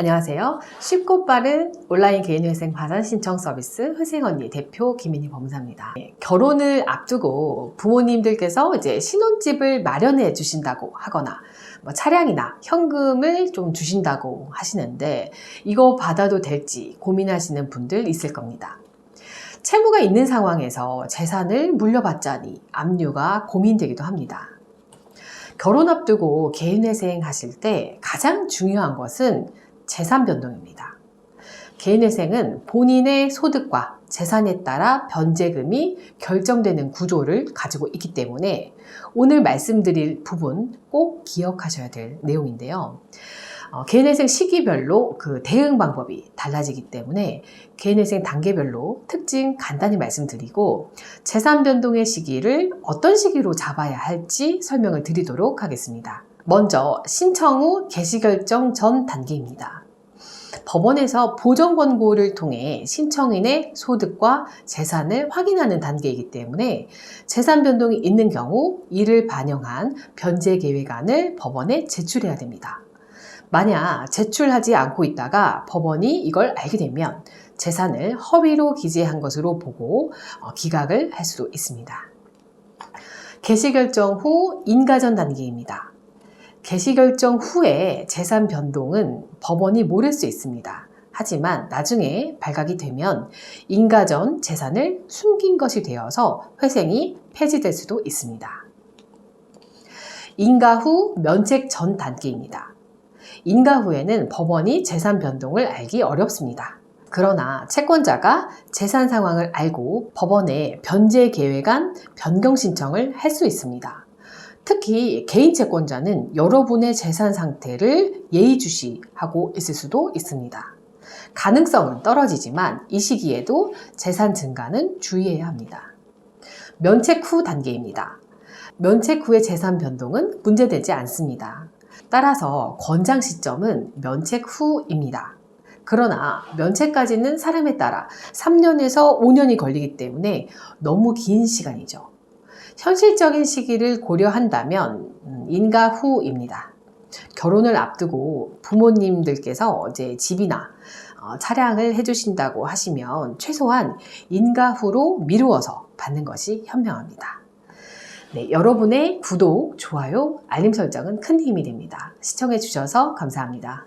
안녕하세요. 쉽고 빠른 온라인 개인회생 과산 신청 서비스 회생언니 대표 김인희 법무사입니다. 네, 결혼을 앞두고 부모님들께서 이제 신혼집을 마련해 주신다고 하거나 뭐 차량이나 현금을 좀 주신다고 하시는데 이거 받아도 될지 고민하시는 분들 있을 겁니다. 채무가 있는 상황에서 재산을 물려받자니 압류가 고민되기도 합니다. 결혼 앞두고 개인회생 하실 때 가장 중요한 것은 재산 변동입니다. 개인회생은 본인의 소득과 재산에 따라 변제금이 결정되는 구조를 가지고 있기 때문에 오늘 말씀드릴 부분 꼭 기억하셔야 될 내용인데요. 어, 개인회생 시기별로 그 대응 방법이 달라지기 때문에 개인회생 단계별로 특징 간단히 말씀드리고 재산 변동의 시기를 어떤 시기로 잡아야 할지 설명을 드리도록 하겠습니다. 먼저 신청 후 개시 결정 전 단계입니다. 법원에서 보정 권고를 통해 신청인의 소득과 재산을 확인하는 단계이기 때문에 재산 변동이 있는 경우 이를 반영한 변제 계획안을 법원에 제출해야 됩니다. 만약 제출하지 않고 있다가 법원이 이걸 알게 되면 재산을 허위로 기재한 것으로 보고 어, 기각을 할 수도 있습니다. 개시 결정 후 인가전 단계입니다. 개시 결정 후에 재산 변동은 법원이 모를 수 있습니다. 하지만 나중에 발각이 되면 인가 전 재산을 숨긴 것이 되어서 회생이 폐지될 수도 있습니다. 인가 후 면책 전 단계입니다. 인가 후에는 법원이 재산 변동을 알기 어렵습니다. 그러나 채권자가 재산 상황을 알고 법원에 변제 계획안 변경 신청을 할 수 있습니다. 특히 개인 채권자는 여러분의 재산 상태를 예의주시하고 있을 수도 있습니다. 가능성은 떨어지지만 이 시기에도 재산 증가는 주의해야 합니다. 면책 후 단계입니다. 면책 후의 재산 변동은 문제되지 않습니다. 따라서 권장 시점은 면책 후입니다. 그러나 면책까지는 사람에 따라 3년에서 5년이 걸리기 때문에 너무 긴 시간이죠. 현실적인 시기를 고려한다면 음, 인가 후입니다. 결혼을 앞두고 부모님들께서 이제 집이나 어, 차량을 해주신다고 하시면 최소한 인가 후로 미루어서 받는 것이 현명합니다. 네, 여러분의 구독, 좋아요, 알림 설정은 큰 힘이 됩니다. 시청해 주셔서 감사합니다.